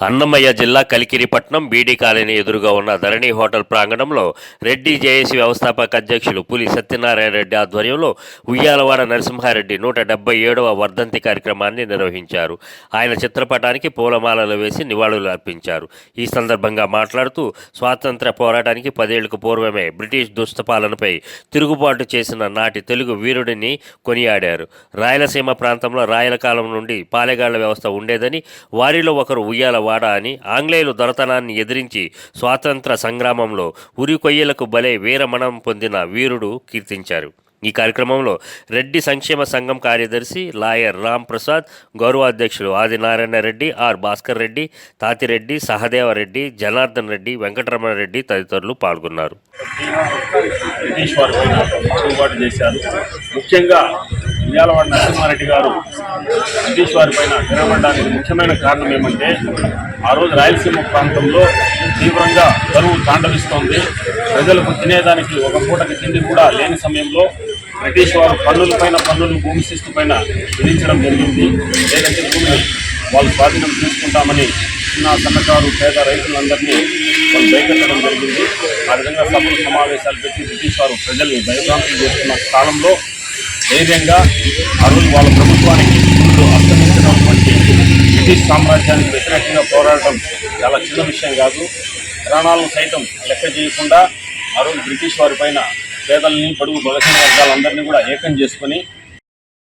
అన్నమయ్య జిల్లా కలికిరిపట్నం బీడీ కాలనీ ఎదురుగా ఉన్న ధరణి హోటల్ ప్రాంగణంలో రెడ్డి జేఏసీ వ్యవస్థాపక అధ్యక్షులు పులి సత్యనారాయణ రెడ్డి ఆధ్వర్యంలో ఉయ్యాలవాడ నరసింహారెడ్డి నూట డెబ్బై ఏడవ వర్ధంతి కార్యక్రమాన్ని నిర్వహించారు. ఆయన చిత్రపటానికి పూలమాలలు వేసి నివాళులు అర్పించారు. ఈ సందర్భంగా మాట్లాడుతూ స్వాతంత్ర పోరాటానికి పదేళ్ళకు పూర్వమే బ్రిటిష్ దుష్టపాలనపై తిరుగుబాటు చేసిన నాటి తెలుగు వీరుడిని కొనియాడారు. రాయలసీమ ప్రాంతంలో రాయల కాలం నుండి పాలెగాళ్ళ వ్యవస్థ ఉండేదని వారిలో ఒకరు ఉయ్యాల వాడా అని ఆంగ్లేయులు దొరతనాన్ని ఎదిరించి స్వాతంత్ర సంగ్రామంలో ఉరి కొయ్యలకు వీరమణం పొందిన వీరుడు కీర్తించారు. ఈ కార్యక్రమంలో రెడ్డి సంక్షేమ సంఘం కార్యదర్శి లాయర్ రామ్ ప్రసాద్ గౌరవాధ్యక్షులు ఆదినారాయణ రెడ్డి ఆర్ భాస్కర్ రెడ్డి తాతిరెడ్డి సహదేవరెడ్డి జనార్దన్ రెడ్డి వెంకటరమణ రెడ్డి తదితరులు పాల్గొన్నారు. ముఖ్యంగా ఉయ్యాలవాడ నరసింహారెడ్డి గారు బ్రిటిష్ వారి పైన తిరగబడడానికి ముఖ్యమైన కారణం ఏమంటే ఆ రోజు రాయలసీమ ప్రాంతంలో తీవ్రంగా కరువు తాండవిస్తోంది. ప్రజలకు తినేదానికి ఒక పూటకి తిండి కూడా లేని సమయంలో బ్రిటిష్ వారు పన్నుల పైన పన్నులు భూమి శిస్తు పైన విధించడం జరిగింది. లేదంటే భూమిని వాళ్ళు స్వాధీనం తీసుకుంటామని చిన్న సన్నకారు పేద రైతులందరినీ వాళ్ళు భయపెట్టడం జరిగింది. ఆ విధంగా సభలు సమావేశాలు పెట్టి బ్రిటిష్ వారు ప్రజల్ని భయభ్రాంతులు చేస్తున్న కాలంలో ధైర్యంగా ఆ రోజు వాళ్ళ ప్రభుత్వానికి ముందు అస్తమించినటువంటి బ్రిటిష్ సామ్రాజ్యానికి వ్యతిరేకంగా పోరాడటం చాలా చిన్న విషయం కాదు. ప్రాణాలను సైతం లెక్క చేయకుండా ఆ రోజు బ్రిటిష్ వారిపైన పేదల్ని బడుగు బలహీన వర్గాలందరినీ కూడా ఏకం చేసుకొని